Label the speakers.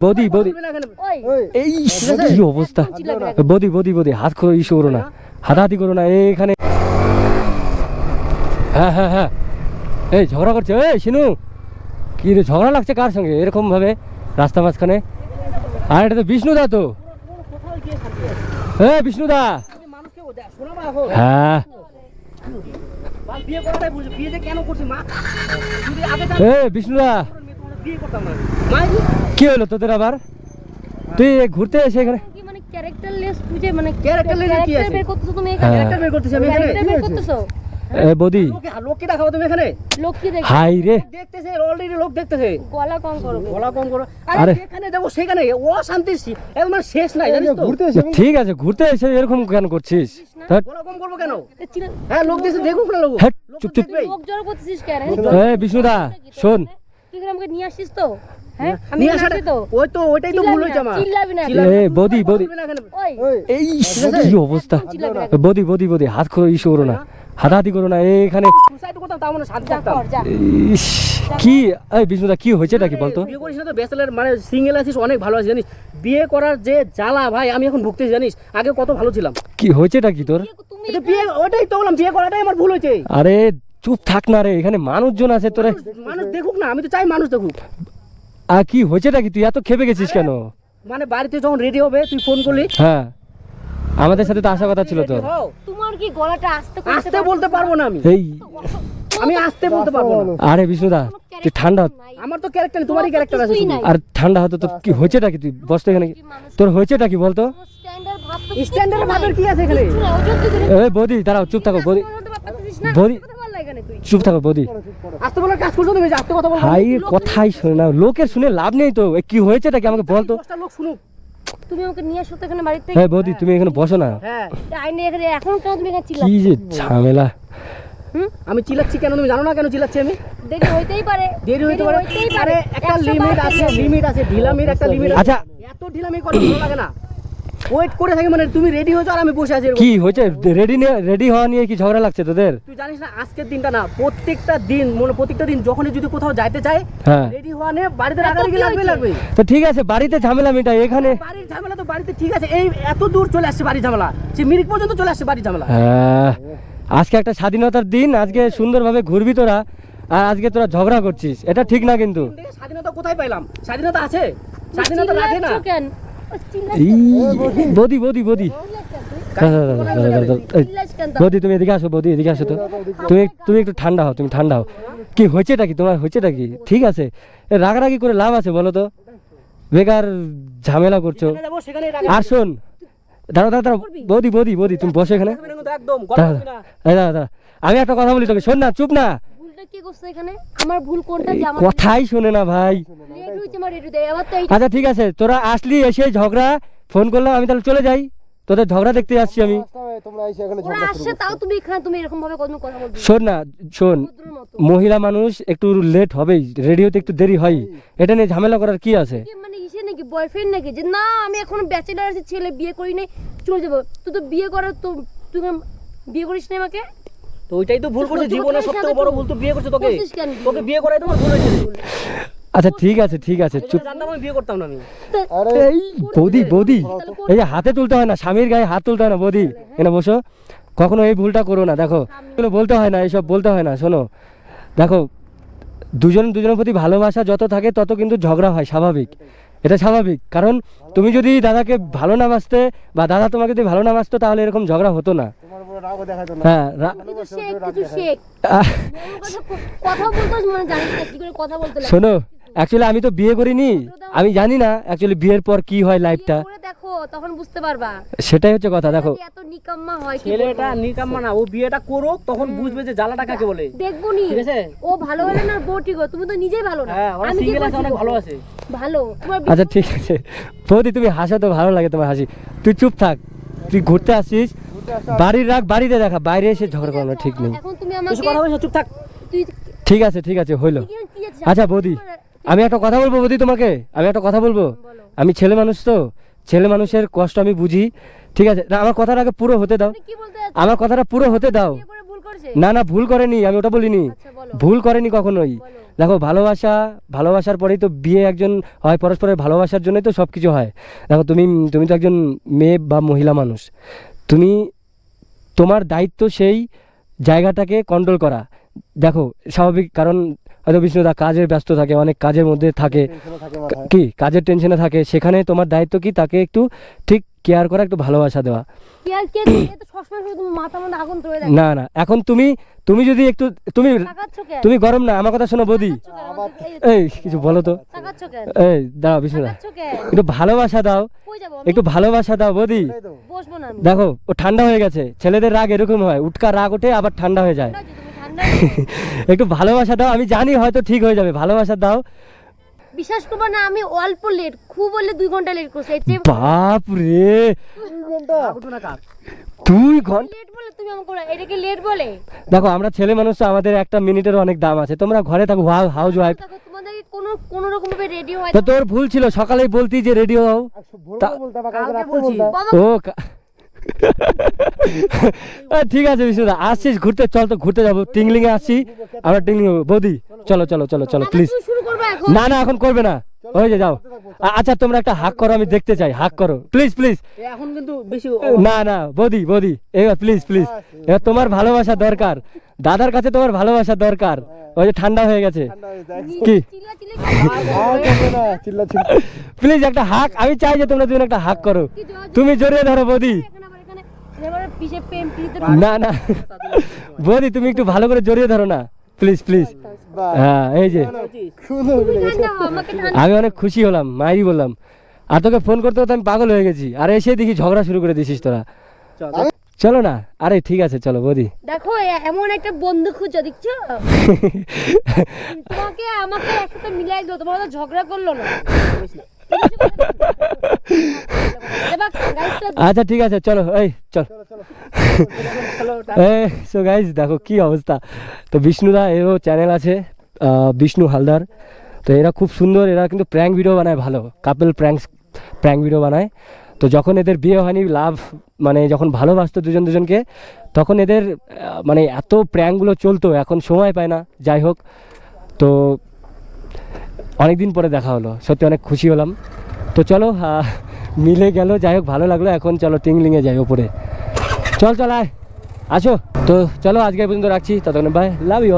Speaker 1: বৌদি বৌদি।
Speaker 2: ওই
Speaker 1: এই কি অবস্থা? বৌদি বৌদি বৌদি হাত করে ইস্যু করো না। হাতাহাতি করো না এইখানে হ্যাঁ হ্যাঁ হ্যাঁ। এই ঝগড়া করছে এই শিনু কি রে ঝগড়া লাগছে কার সঙ্গে? এরকম ভাবে রাস্তা মাঝখানে। আর এটা তো বিষ্ণুদা তো। এ বিষ্ণুদা
Speaker 2: এখন।
Speaker 1: হ্যাঁ।
Speaker 2: বাল বিয়ে করাটাই বুঝি, বিয়ে যে কেন করছি মা? যদি আগে জানতাম,
Speaker 1: এ বিষ্ণুদা কি হলো তোদের আবার তুই ঘুরতে এসে এখানে
Speaker 3: মানে ক্যারেক্টারলেস বুঝে মানে
Speaker 2: Characterless কি আছে?
Speaker 3: বের করতেছো তুমি। এখানে
Speaker 2: character বের করতেছি আমি এখানে।
Speaker 3: ক্যারেক্টার বের করতেছো
Speaker 1: এ বৌদি
Speaker 2: লোককে দেখাবো তুমি এখানে?
Speaker 3: লোক কি
Speaker 1: হাই রে
Speaker 2: দেখতেছে, already লোক দেখতেছে।
Speaker 3: গলা কম করো
Speaker 2: গলা কম করো।
Speaker 1: আরে।
Speaker 2: আরে যেখানে সেখানে অশান্তির সি- একদম শেষ নাই, জানিস তো?
Speaker 1: ঠিক আছে ঘুরতে এসে এরকম কেন করছিস ধ্যাৎ,
Speaker 2: গলা কম করব কেন? হ্যাঁ, লোক দেখছে, দেখুক না লোক।
Speaker 1: হ্যাট,
Speaker 2: লোক তো
Speaker 1: চুপ চুপ
Speaker 3: লোক জড়ো করতেছিস কেন
Speaker 1: এ বিষ্ণুদা শোন
Speaker 3: তুই এখানে আমাকে নিয়ে আসছিস তো? হ্যাঁ? আমি
Speaker 2: নিয়ে
Speaker 3: নিয়ে তো।
Speaker 2: ওই তো ওইটাই তো ভুল হয়েছে আমার।
Speaker 3: চিল্লাবি না।
Speaker 1: এ
Speaker 2: না,
Speaker 1: বৌদি বৌদি।
Speaker 2: বলবি না এখানে।
Speaker 3: ওই।
Speaker 1: এই কি অবস্থা?
Speaker 3: চিল্লাবি না।
Speaker 1: বৌদি বৌদি বৌদি হাত করে ইস্যু করো না। হাতাহাতি করো না এইখানে
Speaker 2: সুসাইড করতাম তাও মানে শান্তি
Speaker 3: যা
Speaker 2: থাকতাম
Speaker 3: কর যা।
Speaker 1: ইস, কি? এই বিষ্ণুদা কি হয়েছে নাকি বলতো?
Speaker 2: বিয়ে করিস না তো? ব্যাচেলার মানে সিঙ্গেল আছিস অনেক ভালো আছিস জানিস? বিয়ে করার যে জ্বালা ভাই আমি এখন ভুগতেছি জানিস? আগে কত ভালো ছিলাম।
Speaker 1: কি হয়েছেটা কি তোর?
Speaker 2: বিয়ে ওটাই তো বললাম বিয়ে করাটাই আমার ভুল হয়েছে।
Speaker 1: আরে চুপ থাক না রে এখানে মানুষজন আছে তোরে।
Speaker 2: মানুষ দেখুক না আমি তো চাই মানুষ দেখুক।
Speaker 1: আর কি হয়েছেটা কি? তুই এত খেপে গেছিস কেন?
Speaker 2: মানে বাড়িতে যখন রেডি হবে তুই ফোন করলি।
Speaker 1: হ্যাঁ আমাদের সাথে তো আসা কথা ছিল তোর।
Speaker 3: তোমার কি গলাটা আস্তে করতে
Speaker 2: আসতে বলতে পারব না আমি।
Speaker 1: এই
Speaker 2: আমি আসতে বলতে পারব না।
Speaker 1: আরে বিষ্ণুদা তুই ঠান্ডা হ।
Speaker 2: আমার তো ক্যারেক্টার তোমারই ক্যারেক্টার আছে
Speaker 1: আর ঠান্ডা হতো তোর কি হয়েছেটা কি? তুই বস তো এখানে। তোর হয়েছেটা কি বলতো?
Speaker 3: স্ট্যান্ডার্ড ভাব
Speaker 2: স্ট্যান্ডার্ড ভাবের কি আছে এখানে?
Speaker 1: এই বৌদি দাঁড়াও চুপ থাকো বৌদি? বৌদি-
Speaker 3: এখানে তুই।
Speaker 1: চুপ থাকো বৌদি।
Speaker 2: আসতে বলার কাজ করছ তুমি আসতে কথা বলব
Speaker 1: হাই কথাই শুনে না। লোকের শুনে লাভ নেই তো। এ কি হয়েছেটা কি আমাকে বলতো
Speaker 2: দশটা লোক শুনুক।
Speaker 3: তুমি আমাকে নিয়ে আসো তো এখানে বাড়িতে
Speaker 1: হ্যাঁ বৌদি তুমি এখানে বসো না।
Speaker 2: হ্যাঁ।
Speaker 3: আইনে এখানে এখন কেন তুমি এখানে
Speaker 1: কি যে ঝামেলা।
Speaker 2: আমি চিল্লাচ্ছি কেন? তুমি জানো না কেন চিল্লাচ্ছি আমি?
Speaker 3: দেরি হইতেই পারে।
Speaker 2: দেরি হইতে পারে। আরে একটা লিমিট আছে লিমিট আছে। ঢিলামির একটা লিমিট
Speaker 1: আচ্ছা।
Speaker 2: এত ঢিলামি করে ভালো লাগে না। ওয়েট করে থাকি মানে তুমি রেডি হয়েছো আর আমি বসে আছি।
Speaker 1: কি হয়েছে? রেডি রেডি হওয়া নিয়ে কি ঝগড়া লাগছে তোদের?
Speaker 2: তুই জানিস না আজকের দিনটা না প্রত্যেকটা দিন মনে প্রত্যেকটা দিন যখনই যদি কোথাও যাইতে চাই
Speaker 1: হ্যাঁ।
Speaker 2: রেডি হওয়া নিয়ে বাড়িতে
Speaker 3: কি
Speaker 2: লাগবে লাগবে
Speaker 1: তো ঠিক আছে বাড়িতে ঝামেলা মিটাই এখানে
Speaker 2: বাড়ির ঝামেলা তো বাড়িতে ঠিক আছে এই এত দূর চলে আসছে বাড়ির ঝামেলা। সে মিরিক পর্যন্ত চলে আসছে বাড়ির ঝামেলা।
Speaker 1: হ্যাঁ আজকে একটা স্বাধীনতার দিন আজকে সুন্দরভাবে ঘুরবি তোরা আর আজকে তোরা ঝগড়া করছিস এটা ঠিক না কিন্তু।
Speaker 2: স্বাধীনতা কোথায় পাইলাম? স্বাধীনতা আছে? স্বাধীনতা রাখে না।
Speaker 1: বদি বদি বদি? বদি তুমি এদিকে আসো বদি এদিকে আসো তো। তুমি তুমি একটু ঠান্ডা হও তুমি ঠান্ডা হও। কি হয়েছেটা কি? তোমার হয়েছেটা কি? ঠিক আছে। রাগারাগি করে লাভ আছে বলো তো। বেকার ঝামেলা করছ। আর শোন দাঁড়া দাঁড়া বদি বদি বদি তুমি বসে এখানে। দাঁড়া দাঁড়া দাঁড়া আমি একটা কথা বলি তোকে শোন না চুপ না।
Speaker 3: ভুলটা কে করছে এখানে? আমার ভুল কোনটা যে আমার
Speaker 1: কথাই শোনে না ভাই।
Speaker 3: লেট হইছে আমার রেডি দেয় আবার তো এই
Speaker 1: আচ্ছা ঠিক আছে তোরা আসলি এসে ঝগড়া ফোন করলাম আমি তাহলে চলে যাই। তোদের ঝগড়া দেখতে আমি।
Speaker 3: আসছে তাও তুমি এখানে তুমি এরকম ভাবে কোনো কথা বলবে
Speaker 1: শোন না শোন মহিলা মানুষ একটু লেট হবেই রেডি হতে একটু দেরি হয়। এটা নিয়ে ঝামেলা করার কি আছে?
Speaker 3: মানে ইসে নাকি বয়ফ্রেন্ড নাকি? যে না আমি এখন ব্যাচেলার আছি ছেলে বিয়ে করি নাই চলে যাব। তুই তো বিয়ে করার তো তুই বিয়ে করিস না আমাকে?
Speaker 2: তো ওইটাই তো ভুল করছে
Speaker 3: কথার
Speaker 2: সবথেকে বড় ভুল তো বিয়ে করছে তোকে? তোকে বিয়ে করাই তোমার ভুল হয়েছে।
Speaker 1: আচ্ছা ঠিক আছে ঠিক আছে চুপ।
Speaker 2: জানতাম আমি বিয়ে করতাম না আমি।
Speaker 1: এই বৌদি বৌদি এই যে হাতে তুলতে হয় না স্বামীর গায়ে হাত তুলতে হয় না বৌদি। এনে বসো। কখনো এই ভুলটা করো না দেখো। বলতে হয় না এইসব বলতে হয় না শোনো। দেখো দুজন দুজনের প্রতি ভালোবাসা যত থাকে তত কিন্তু ঝগড়া হয় স্বাভাবিক। এটা স্বাভাবিক। কারণ তুমি যদি দাদাকে ভালো না বাসতে বা দাদা তোমাকে যদি ভালো না বাসতো তাহলে এরকম ঝগড়া হতো না। হ্যাঁ রা-
Speaker 3: কিছু শেখ কিছু শেখ।
Speaker 1: আহ,
Speaker 3: কথা বলতে মানে জানিস না কি করে কথা বলতে লাগে।
Speaker 1: শোনো অ্যাকচুয়ালি আমি তো বিয়ে করিনি। আমি জানি না অ্যাকচুয়ালি বিয়ের পর কি হয় লাইফটা
Speaker 3: দেখো তখন বুঝতে পারবা।
Speaker 1: সেটাই হচ্ছে কথা দেখো।
Speaker 3: এত নিকাম্মা হয়
Speaker 2: ছেলেটা নিকাম্মা না ও বিয়েটা করুক তখন বুঝবে যে জ্বালাটা কাকে বলে।
Speaker 3: দেখব নি।
Speaker 2: ঠিক আছে?
Speaker 3: ও ভালো হলে না হয়। তুমি তো নিজেই ভালো না।
Speaker 2: হ্যাঁ
Speaker 3: আমি
Speaker 2: সিঙ্গেল আছে অনেক ভালো আছে।
Speaker 3: ভালো।
Speaker 1: আচ্ছা ঠিক আছে। বৌদি তুমি হাসো তো ভালো লাগে তোমার হাসি। তুই চুপ থাক। তুই ঘুরতে আসছিস বাড়ির রাখ বাড়িতে দেখা বাইরে এসে ঝগড়া করানো ঠিক নেই।
Speaker 3: এখন তুমি আমাকে
Speaker 2: কথা বলছো? চুপ থাক।
Speaker 3: তুই
Speaker 1: ঠিক আছে ঠিক আছে হইল? আচ্ছা বৌদি আমি একটা কথা বলব বৌদি তোমাকে? আমি একটা কথা বলব? আমি ছেলে মানুষ তো। ছেলে মানুষের কষ্ট আমি বুঝি। ঠিক আছে না আমার কথাটা আগে পুরো হতে দাও।
Speaker 3: তুমি কি বলতে যাচ্ছ?
Speaker 1: আমার কথাটা পুরো হতে দাও।
Speaker 3: বিয়ে করে ভুল করেছে?
Speaker 1: না না ভুল করেনি আমি ওটা বলিনি।
Speaker 3: আচ্ছা
Speaker 1: ভুল করেনি কখনোই। দেখো ভালোবাসা ভালোবাসার পরেই তো বিয়ে একজন হয় পরস্পরের ভালোবাসার জন্যই তো সব কিছু হয়। দেখো তুমি তুমি তো একজন মেয়ে বা মহিলা মানুষ। তুমি তোমার দায়িত্ব সেই জায়গাটাকে কন্ট্রোল করা। দেখো স্বাভাবিক কারণ হয়তো বিষ্ণুদা কাজের ব্যস্ত থাকে অনেক কাজের মধ্যে থাকে। কি কাজের টেনশনে থাকে। সেখানে তোমার দায়িত্ব কি? তাকে একটু ঠিক কেয়ার করা একটু ভালোবাসা দেওয়া। না না এখন তুমি তুমি যদি একটু তুমি তুমি গরম না আমার কথা শোনো বৌদি।
Speaker 3: এই
Speaker 1: কিছু বলো তো। এই দাও বিষ্ণুদা। একটু ভালোবাসা দাও? একটু ভালোবাসা দাও বৌদি।
Speaker 3: বসবো না আমি।
Speaker 1: দেখো ও ঠান্ডা হয়ে গেছে। ছেলেদের রাগ এরকম হয়। উটকা রাগ ওঠে আবার ঠান্ডা হয়ে যায়। একটু ভালোবাসা দাও আমি জানি হয়তো ঠিক হয়ে যাবে ভালোবাসা দাও।
Speaker 3: বিশ্বাস করব না আমি অল্প লেট খুব বললে দুই ঘণ্টা লেট করছি
Speaker 1: বাপ রে! দুই ঘণ্টা?
Speaker 3: লেট বলে তুমি আমাকে বলো, এটাকে লেট বলে?
Speaker 1: দেখো আমরা ছেলে মানুষ তো আমাদের একটা মিনিটের অনেক দাম আছে তোমরা ঘরে থাকো হাউস ওয়াইফ
Speaker 3: দেখো তোমাদেরকে কোনো কোনো রকম ভাবে রেডি হয়
Speaker 1: তো তোর ভুল ছিল সকালেই বলতি যে রেডি হও ও ঠিক আছে বিষ্ণুদা। আসছিস ঘুরতে চল তো ঘুরতে যাব। টিংলিং এ আসছি আমরা টিংলিং বৌদি চলো চলো চলো চলো প্লিজ
Speaker 3: তুমি শুরু করবে এখন?
Speaker 1: না না এখন করবে না। ওই যে যাও। আচ্ছা তোমরা একটা হাক করো আমি দেখতে চাই। হাক করো। প্লিজ প্লিজ
Speaker 2: এখন কিন্তু বেশি
Speaker 1: না না বৌদি বৌদি এবার প্লিজ প্লিজ এবার তোমার ভালোবাসা দরকার। দাদার কাছে তোমার ভালোবাসা দরকার। ওই যে ঠান্ডা হয়ে গেছে। কি? প্লিজ একটা হাক। আমি চাই যে তোমরা দুজন একটা হাক করো। তুমি জড়িয়ে ধরো বৌদি
Speaker 3: এখানে আবার এখানে এবারে পিছে প্রেম প্রীতিতে
Speaker 1: না না। বৌদি তুমি একটু ভালো করে জড়িয়ে ধরো না। প্লিজ প্লিজ হ্যাঁ এই যে। আমি অনেক খুশি হলাম মায়েরই বললাম। আর তোকে ফোন করতে করতে আমি পাগল হয়ে গেছি। আর এসে দেখি ঝগড়া শুরু করে দিছিস তোরা। চলো। না। আরে ঠিক আছে চলো বৌদি।
Speaker 3: দেখো এমন একটা বন্ধু খুঁজে দেখছ? তোমাকে আমাকে একসাথে মিলাই দিও তোমার ঝগড়া করল না।
Speaker 1: আচ্ছা ঠিক আছে চলো এই চল। এই সো গাইজ দেখো কি অবস্থা। তো বিষ্ণুদা এরও চ্যানেল আছে বিষ্ণু হালদার। তো এরা খুব সুন্দর এরা কিন্তু প্র্যাঙ্ক ভিডিও বানায় ভালো কাপল প্র্যাঙ্কস প্র্যাঙ্ক ভিডিও বানায়। তো যখন এদের বিয়ে হয়নি লাভ মানে যখন ভালোবাসতো দুজন দুজনকে তখন এদের মানে এত প্র্যাঙ্কগুলো চলতো এখন সময় পায় না যাই হোক। তো অনেক দিন পরে দেখা হলো সত্যি অনেক খুশি হলাম। তো চলো মিলে গেল, যাই হোক, ভালো লাগল। এখন চলো টিংলিংয়ে যাই ওপরে। চল চল, আয়। আসো। তো চলো আজকে পর্যন্ত রাখছি। ততক্ষণ বাই লাভ ইউ